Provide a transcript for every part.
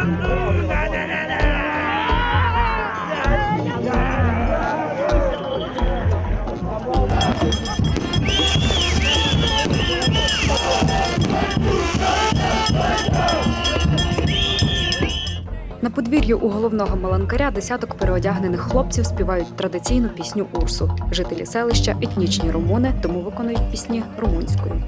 На подвір'ю у головного маланкаря десяток переодягнених хлопців співають традиційну пісню Урсу. Жителі селища етнічні румуни, тому виконують пісні румунською.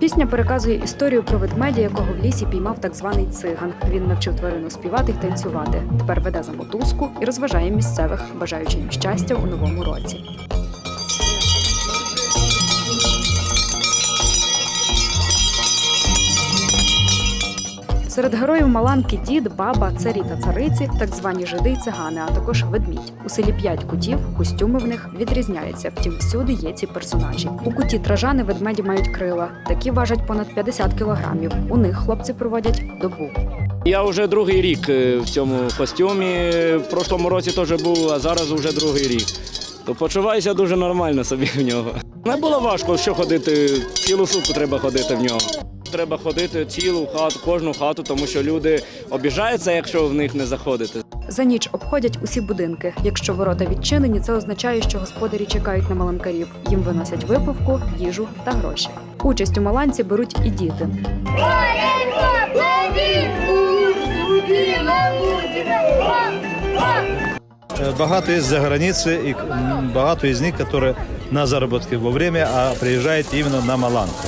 Пісня переказує історію про ведмедя, якого в лісі піймав так званий циган. Він навчив тварину співати й танцювати. Тепер веде за мотузку і розважає місцевих, бажаючи їм щастя у новому році. Серед героїв Маланки дід, баба, царі та цариці, так звані жиди цигани, а також ведмідь. У селі п'ять кутів, костюми в них відрізняються. Втім, всюди є ці персонажі. У куті тражани ведмеді мають крила. Такі важать понад 50 кілограмів. У них хлопці проводять добу. Я вже другий рік е, в цьому костюмі. В прошлому році теж був, а зараз вже другий рік. То почуваюся дуже нормально собі в нього. Не було важко, що ходити, цілу сутку треба ходити в нього Треба ходити цілу хату, кожну хату, тому що люди обіжаються, якщо в них не заходити. За ніч обходять усі будинки. Якщо ворота відчинені, це означає, що господарі чекають на маланкарів. Їм виносять випивку, їжу та гроші. Участь у маланці беруть і діти. Э, Багато есть за границы, и м, багато из них, которые на заработки во время, а приезжает именно на Маланку.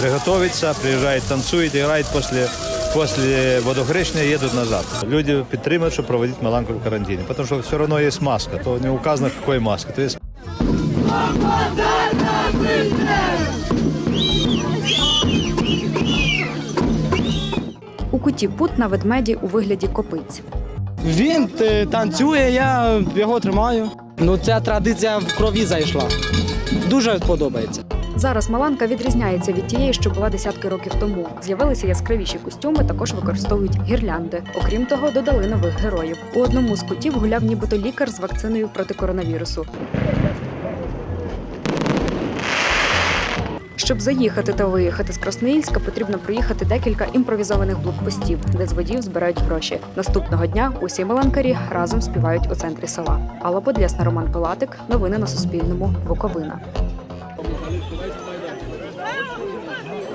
Приготовиться, приезжает, танцует, играет после, после водохрещения едут назад. Люди підтримують, щоб проводити Маланку в карантині, потому что все равно есть маска, то не указано, какой маска. То есть У куті пут на ведмеді у вигляді копиць. Він е, танцює, я його тримаю. Ну, ця традиція в крові зайшла. Дуже подобається. Зараз маланка відрізняється від тієї, що була десятки років тому. З'явилися яскравіші костюми, також використовують гірлянди. Окрім того, додали нових героїв. У одному з кутів гуляв нібито лікар з вакциною проти коронавірусу. Щоб заїхати та виїхати з Красноїльська, потрібно проїхати декілька імпровізованих блокпостів, де з водіїв збирають гроші. Наступного дня усі маланкарі разом співають у центрі села. Алла Подлясна, Роман Пилатик. Новини на Суспільному. Буковина.